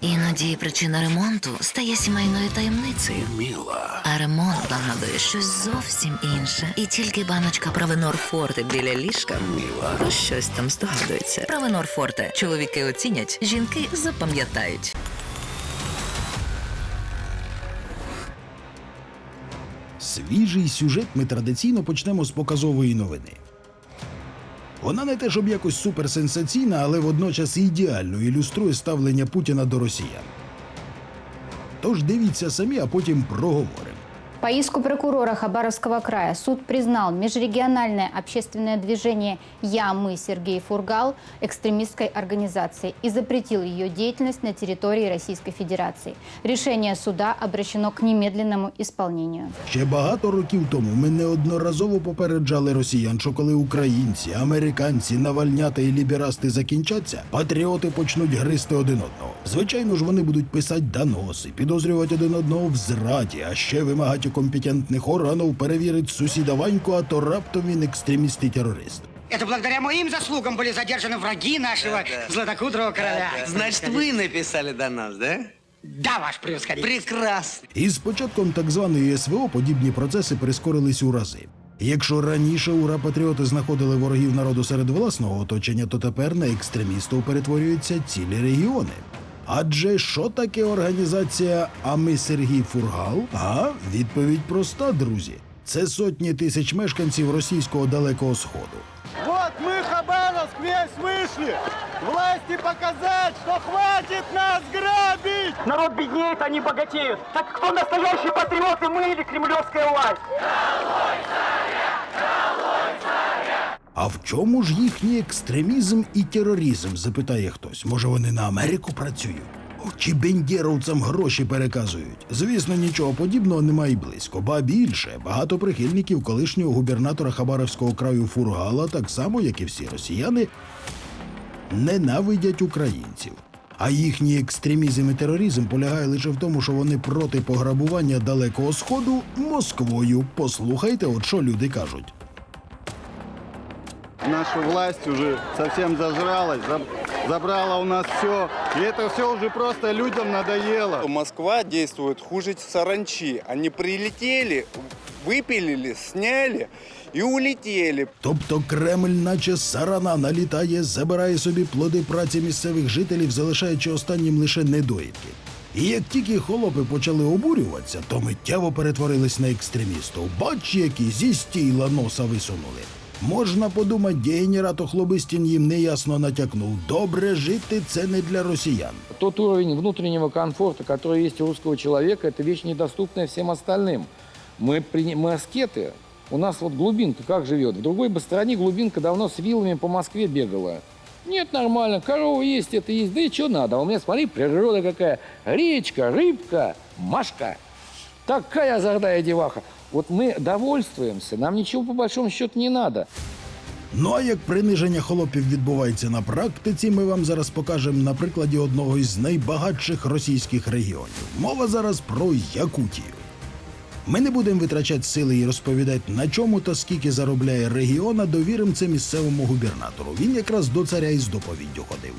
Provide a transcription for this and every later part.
Іноді причина ремонту стає сімейною таємницею. Міла. А ремонт нагадує щось зовсім інше. І тільки баночка Правенор Форте біля ліжка Міла. про щось там здогадується. Правенор Форте. Чоловіки оцінять, жінки запам'ятають. Свіжий сюжет ми традиційно почнемо з показової новини. Вона не те, щоб якось суперсенсаційна, але водночас ідеально ілюструє ставлення Путіна до росіян. Тож дивіться самі, а потім проговоримо. По иску прокурора Хабаровского края суд признал межрегиональное общественное движение «Я, мы, Сергей Фургал» экстремистской организацией и запретил ее деятельность на территории Российской Федерации. Решение суда обращено к немедленному исполнению. Ще багато років тому ми неодноразово попереджали росіян, що коли українці, американці, навальнята і ліберасти закінчаться, патріоти почнуть гризти один одного. Звичайно ж, вони будуть писати доноси, підозрювати один одного в зраді, а ще вимагати у компетентних органів перевірити сусіда Ваньку, а то раптом він екстреміст і терорист. Это благодаря моим заслугам были задержаны враги нашего златокудрого короля. Значит, вы написали до нас, да? Да, ваш превосходительство. Прекрасно. І з початком так званої СВО подібні процеси прискорились у рази. Якщо раніше ура патріоти знаходили ворогів народу серед власного оточення, то тепер на екстремістів перетворюються цілі регіони. Адже що таке організація А ми Сергій Фургал? А відповідь проста, друзі. Це сотні тисяч мешканців російського далекого сходу. Вот мы, Хабаровск, весь вышли. Власти показать, что хватит нас грабить. Народ беднеет, они богатеют. Так кто настоящий патриот, и мы или кремлевская власть? А в чому ж їхній екстремізм і тероризм? запитає хтось. Може, вони на Америку працюють? Чи бендєровцям гроші переказують? Звісно, нічого подібного немає й близько. Ба більше багато прихильників колишнього губернатора Хабаровського краю Фургала, так само як і всі росіяни, ненавидять українців. А їхній екстремізм і тероризм полягає лише в тому, що вони проти пограбування далекого сходу Москвою. Послухайте, от що люди кажуть. Наша власть уже совсем зажралась, забрала у нас все. И это все уже просто людям надоело. Москва действует хуже саранчи. Они прилетели, выпилили, сняли и улетели. Тобто Кремль, наче сарана, налітає, забирає собі плоди праці місцевих жителів, залишаючи останнім лише недоїдки. І як тільки холопи почали обурюватися, то миттєво перетворились на екстремістів. Бач, які зі стійла носа висунули. Можна подумати, генерато Хлобистін їм неясно натякнув. Добре жити це не для росіян. Тот уровень внутреннего комфорта, который есть у русского человека, это вещь недоступная всем остальным. Мы, при- мы аскеты. У нас вот глубинка как живет. В другой бы стране глубинка давно с вилами по Москве бегала. Нет, нормально, корова есть, это есть, да и что надо. А у меня, смотри, природа какая. Речка, рыбка, Машка. Такая озорная деваха. Вот мы довольствуемся, нам ничего по большому счету не надо. Ну а як приниження холопів відбувається на практиці, ми вам зараз покажемо на прикладі одного із найбагатших російських регіонів. Мова зараз про Якутію. Ми не будемо витрачати сили і розповідати, на чому та скільки заробляє регіон, а довіримо це місцевому губернатору. Він якраз до царя із доповіддю ходив.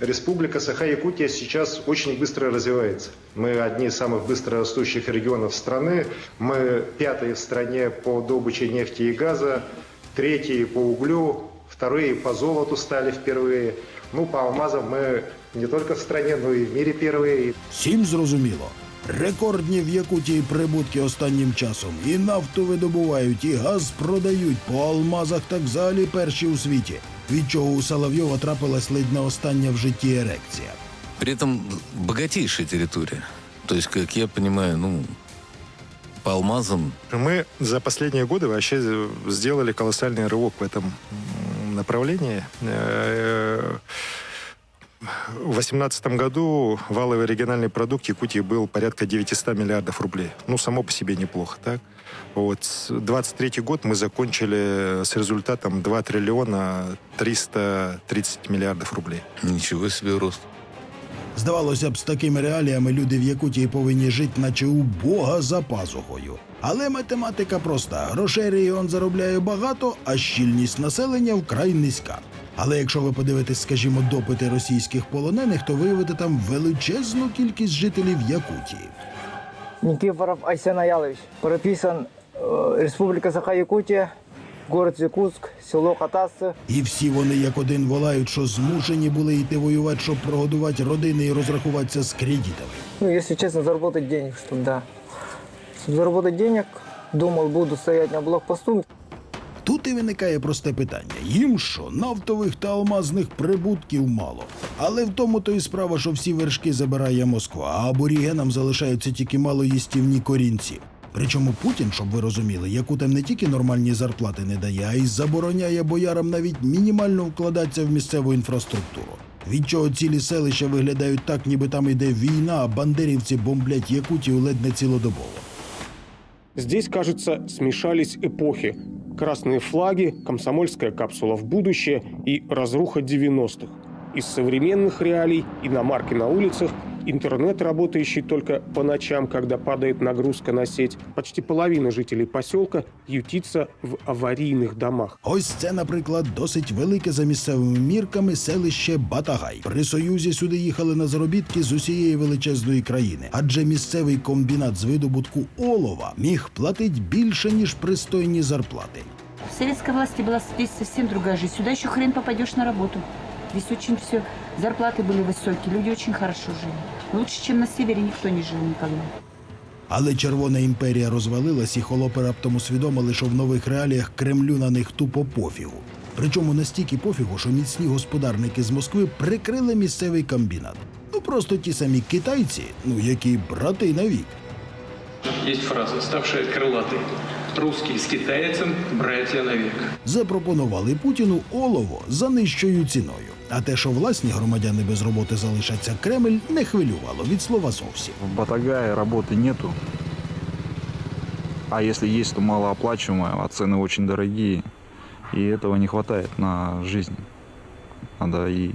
Республика Саха-Якутия сейчас очень быстро развивается. Мы одни из самых быстро растущих регионов страны. Мы пятые в стране по добыче нефти и газа, третьи по углю, вторые по золоту стали впервые. Ну, по алмазам мы не только в стране, но и в мире первые. Всім зрозуміло. Рекордні в Якутії прибутки останнім часом. І нафту видобувають, і газ продають. По алмазах так взагалі перші у світі. Від чого у Соловйова трапилась ледь не остання в житті ерекція. При этом богатейшая территория. То есть, как я понимаю, ну, по алмазам Мы за последние годы вообще сделали колоссальный рывок в этом направлении. Э, В 2018 году валовый региональный продукт Якутии был порядка 900 миллиардов рублей. Ну, само по себе неплохо, так? Вот 23 год мы закончили с результатом 2 триллиона 330 миллиардов рублей. ничего себе рост. Здавалося б, з такими реаліями люди в Якутії повинні жити, наче у Бога за пазухою. Але математика проста: грошей регіон заробляє багато, а щільність населення вкрай низька. Але якщо ви подивитесь, скажімо, допити російських полонених, то виявите там величезну кількість жителів Якутії. Никифоров Айсен Аялович. Прописан э, Республика Саха-Якутия, город Якутск, село Катасцы. І всі вони як один волають, що змушені були йти воювати, щоб прогодувати родини і розрахуватися з кредитами. Ну, если честно, заработать денег, чтобы да. Чтобы заработать денег, думал, буду стоять на блокпосту. Тут і виникає просте питання: їм що, нафтових та алмазних прибутків мало. Але в тому то і справа, що всі вершки забирає Москва, а аборігенам залишаються тільки малоїстівні корінці. Причому Путін, щоб ви розуміли, якутам не тільки нормальні зарплати не дає, а й забороняє боярам навіть мінімально вкладатися в місцеву інфраструктуру. Від чого цілі селища виглядають так, ніби там йде війна, а бандерівці бомблять Якутію ледь не цілодобово. Здесь, кажется, смешались эпохи. Красные флаги, комсомольская капсула в будущее и разруха 90-х. Из современных реалий иномарки на улицах, интернет, работающий только по ночам, когда падает нагрузка на сеть. Почти половина жителей поселка ютится в аварийных домах. Ось це, наприклад, досить велике за місцевими мірками селище Батагай. При союзі сюди їхали на заробітки з усієї величезної країни, адже місцевий комбінат з видобутку олова міг платити більше ніж пристойні зарплати. В советской власти была здесь совсем другая жизнь. Сюда еще хрен попадешь на работу. Здесь очень все, зарплаты были высокие, люди очень хорошо жили. Лучше, чем на севере, никто не жил никогда. Але Червона імперія розвалилась, і холопи раптом усвідомили, що в нових реаліях Кремлю на них тупо пофігу. Причому настільки пофігу, що міцні господарники з Москви прикрили місцевий комбінат. Ну просто ті самі китайці, ну які брати навік. Есть фраза, ставшая крылатой. Русский с китайцем – братья навек. запропонували Путіну олово за нижчою ціною. А те, що власні громадяни без роботи залишаться Кремль, не хвилювало від слова зовсім. В Батагае работы нету. А если есть, то малооплачиваемая, а цены очень дорогие. И этого не хватает на жизнь. Надо и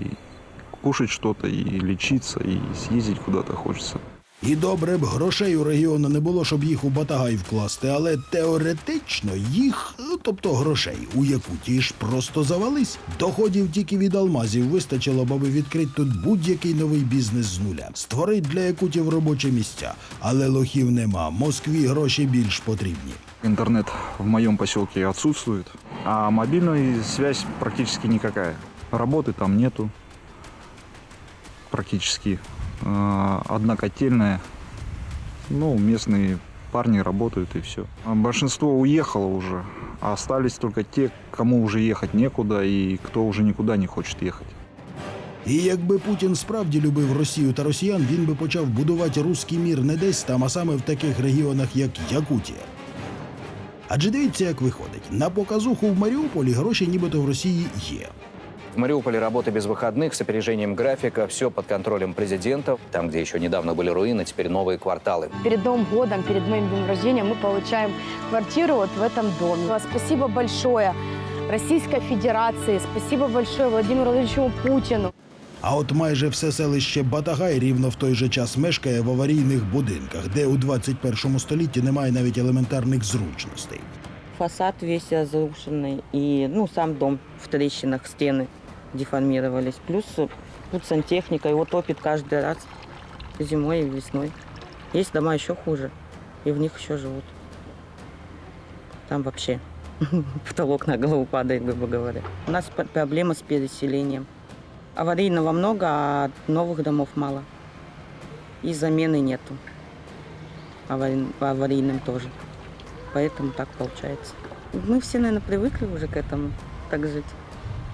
кушать что-то, и лечиться, и съездить куда-то хочется. І добре б грошей у регіону не було, щоб їх у Батагай вкласти, але теоретично їх, ну, тобто грошей, у Якутії ж просто завались. Доходів тільки від алмазів вистачило, б, аби відкрити тут будь-який новий бізнес з нуля, створить для якутів робочі місця. Але лохів нема. Москві гроші більш потрібні. Интернет в моем поселке отсутствует, а мобильная связь практически никакая. Работы там нету практически. Э, Одна котельная, ну, местные парни работают и все. Большинство уехало уже, а остались только те, кому уже ехать некуда и кто уже никуда не хочет ехать. І якби Путін справді любив Росію та росіян, він би почав будувати руський мір не десь там, а саме в таких регіонах, як Якутія. Адже дивіться, як виходить. На показуху в Маріуполі гроші нібито в Росії є. В Мариуполе работа без выходных, с опережением графика, все под контролем президентов. Там, где еще недавно были руины, теперь новые кварталы. Перед Новым годом, перед моим днем рождения мы получаем квартиру вот в этом доме. Спасибо большое Российской Федерации, спасибо большое Владимиру Владимировичу Путину. А от майже все селище Батагай рівно в той же час мешкає в аварійних будинках, де у 21 столітті немає навіть елементарних зручностей. Фасад весь разрушенный и, ну, сам дом в трещинах, стены Деформировались. Плюс э, тут сантехника, его топит каждый раз зимой и весной. Есть дома еще хуже, и в них еще живут. Там вообще потолок на голову падает, грубо говоря. У нас проблема с переселением. Аварийного много, а новых домов мало. И замены нету. Авари- Аварийным тоже. Поэтому так получается. Мы все, наверное, привыкли уже к этому, так жить.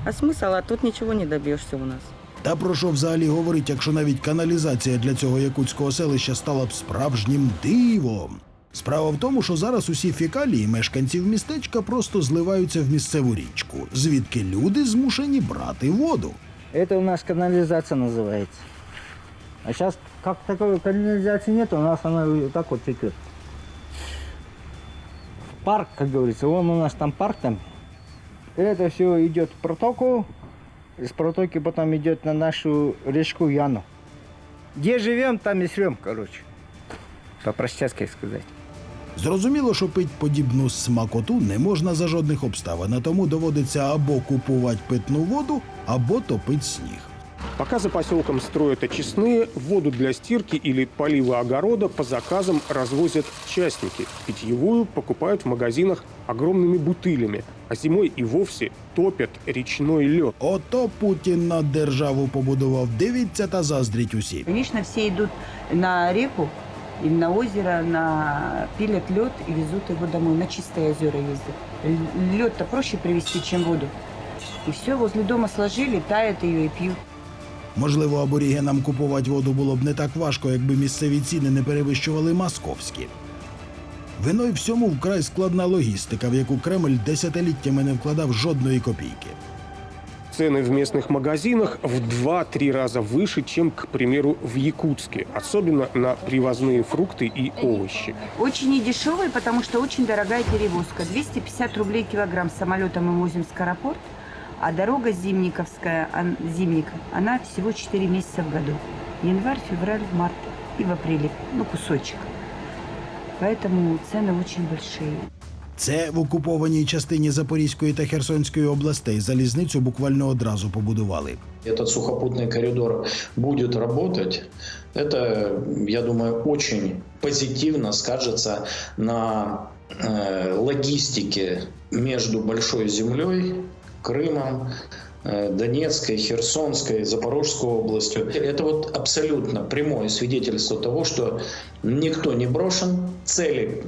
А смысл? А тут ничего не добьешься у нас. Та про що взагалі говорить, якщо навіть каналізація для цього якутського селища стала б справжнім дивом. Справа в тому, що зараз усі фекалії мешканців містечка просто зливаються в місцеву річку, звідки люди змушені брати воду. Это у нас канализация называется. А сейчас как такой канализации нет, у нас она вот так вот текет. Парк, как говорится, вон у нас там парк там. Это все идет в протоку, из протоки потом идет на нашу речку Яну. Где живем, там и срем, короче. По-простецки сказать. Зрозуміло, що пить подібну смакоту не можна за жодних обставин, а тому доводиться або купувати питну воду, або топити сніг. Пока за поселком строят очистные, воду для стирки или полива огорода по заказам развозят частники. Питьевую покупают в магазинах огромными бутылями, а зимой и вовсе топят речной лед. Ото Путін на державу побудував. Дивіться та заздріть усі. Конечно, все идут на реку, и на озеро, на пилят лед и везут его домой. На чистые озера ездят. Лед-то проще привезти, чем воду. И все, возле дома сложили, тает ее и пьют. Можливо, аборігенам купувати воду було б не так важко, якби місцеві ціни не перевищували московські. Виною всьому вкрай складна логістика, в яку Кремль десятиліттями не вкладав жодної копійки. Цены в местных магазинах в 2-3 раза выше, чем, к примеру, в Якутске. Особенно на привозные фрукты и овощи. Очень недешевые, потому что очень дорогая перевозка. 250 рублей килограмм самолетом мы возим в Скоропорт, а дорога Зимниковская, ан- Зимник, она всего 4 месяца в году. Январь, февраль, март и в апреле. Ну, кусочек. Поэтому цены очень большие. Це в окупованій частині Запорізької та Херсонської областей залізницю буквально одразу побудували. Этот сухопутный коридор будет работать, это, я думаю, очень позитивно скажется на э, логистике между Большой землей, Крымом, э, Донецкой, Херсонской, Запорожской областью. Это вот абсолютно прямое свидетельство того, что никто не брошен, цели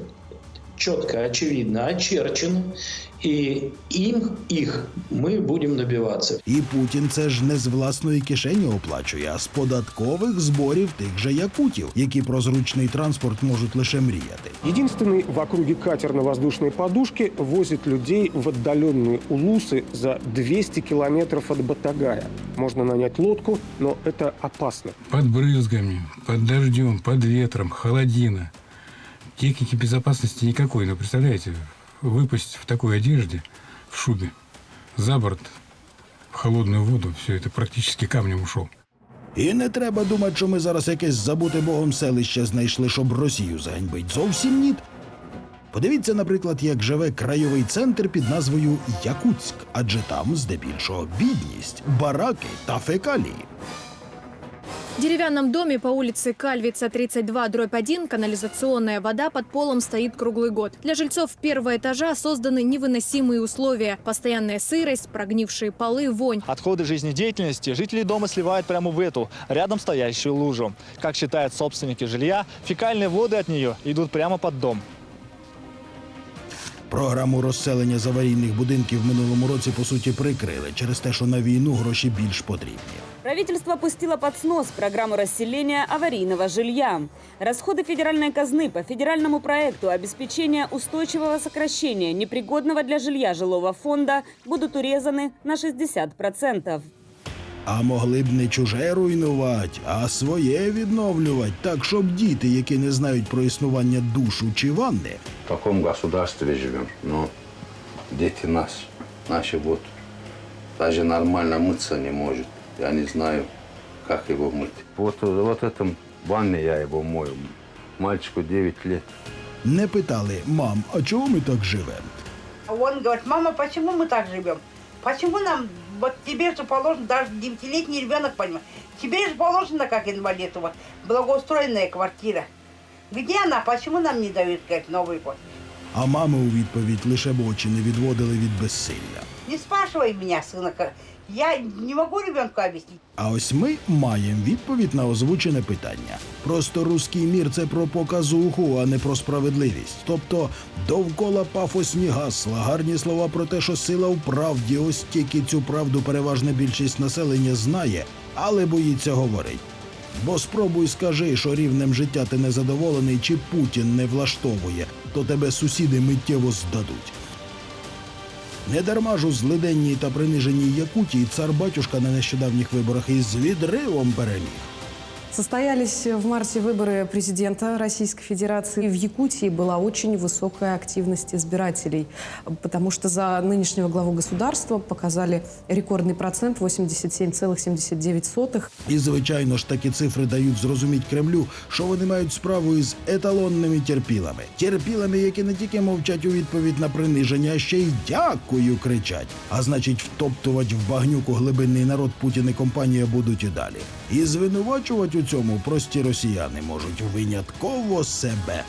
четко, очевидно очерчены, и им их мы будем добиваться. І Путін це ж не з власної кишені оплачує, а з податкових зборів тих же якутів, які про зручний транспорт можуть лише мріяти. Единственный в округе катер на воздушной подушке возит людей в отдаленные улусы за 200 километров от Батагая. Можно нанять лодку, но это опасно. Под брызгами, под дождем, под ветром, холодина. Техники безопасности никакой. Но представляете, выпасть в такой одежде, в шубе, за борт, в холодную воду, все это практически камнем ушел. І не треба думати, що ми зараз якесь забуте богом селище знайшли, щоб Росію заганьбить. Зовсім ні. Подивіться, наприклад, як живе краєвий центр під назвою Якутськ, адже там здебільшого бідність, бараки та фекалії. В деревянном доме по улице Кальвица 32 дробь 1 канализационная вода под полом стоит круглый год. Для жильцов первого этажа созданы невыносимые условия. Постоянная сырость, прогнившие полы, вонь. Отходы жизнедеятельности жители дома сливают прямо в эту, рядом стоящую лужу. Как считают собственники жилья, фекальные воды от нее идут прямо под дом. Програму розселення з аварійних будинків в минулому році по суті прикрили через те, що на війну гроші більш потрібні. Правительство пустило под снос программу расселения аварийного жилья. Расходы федеральной казны по федеральному проекту обеспечения устойчивого сокращения непригодного для жилья жилого фонда будут урезаны на 60%. А могли б не чуже руйнувати, а своє відновлювати, так щоб діти, які не знають про існування душу чи ванни, в каком государстве живем. Но дети нас, наши вот, даже нормально мыться не может. Я не знаю, как его мыть. Вот, вот этом ванне я его мою. Мальчику 9 лет. не питали мам, а чого ми так живемо? А Он говорит, мама, почему мы так живем? Почему нам, вот тебе же положено, даже девятилетний ребенок, понимаешь, тебе же положено, как инвалиду, вот, благоустроенная квартира. Где она? Почему нам не дают, как Новый год? А мами у відповідь лише б очі не відводили від безсилля. Не спрашивай меня, сына, как- я не могу ребенку объяснить. А ось ми маємо відповідь на озвучене питання. Просто руський мір це про показуху, а не про справедливість. Тобто довкола пафосні гасла, гарні слова про те, що сила в правді, ось тільки цю правду переважна більшість населення знає, але боїться говорить. Бо спробуй скажи, що рівнем життя ти незадоволений, чи Путін не влаштовує, то тебе сусіди миттєво здадуть. Недарма ж у злиденній та приниженій Якутії цар батюшка на нещодавніх виборах із відривом переміг. Состоялись в марте выборы президента Российской Федерации. В Якутии была очень высокая активность избирателей, потому что за нынешнего главу государства показали рекордный процент 87,79%. І, звичайно ж, такі цифри дають зрозуміти Кремлю, що вони мають справу із еталонними терпілами. Терпілами, які не тільки мовчать у відповідь на приниження, а ще й дякую кричать. А значить, втоптувати в багнюку глибинний народ Путін і компанія будуть і далі. І звинувачувати цьому прості росіяни можуть винятково себе.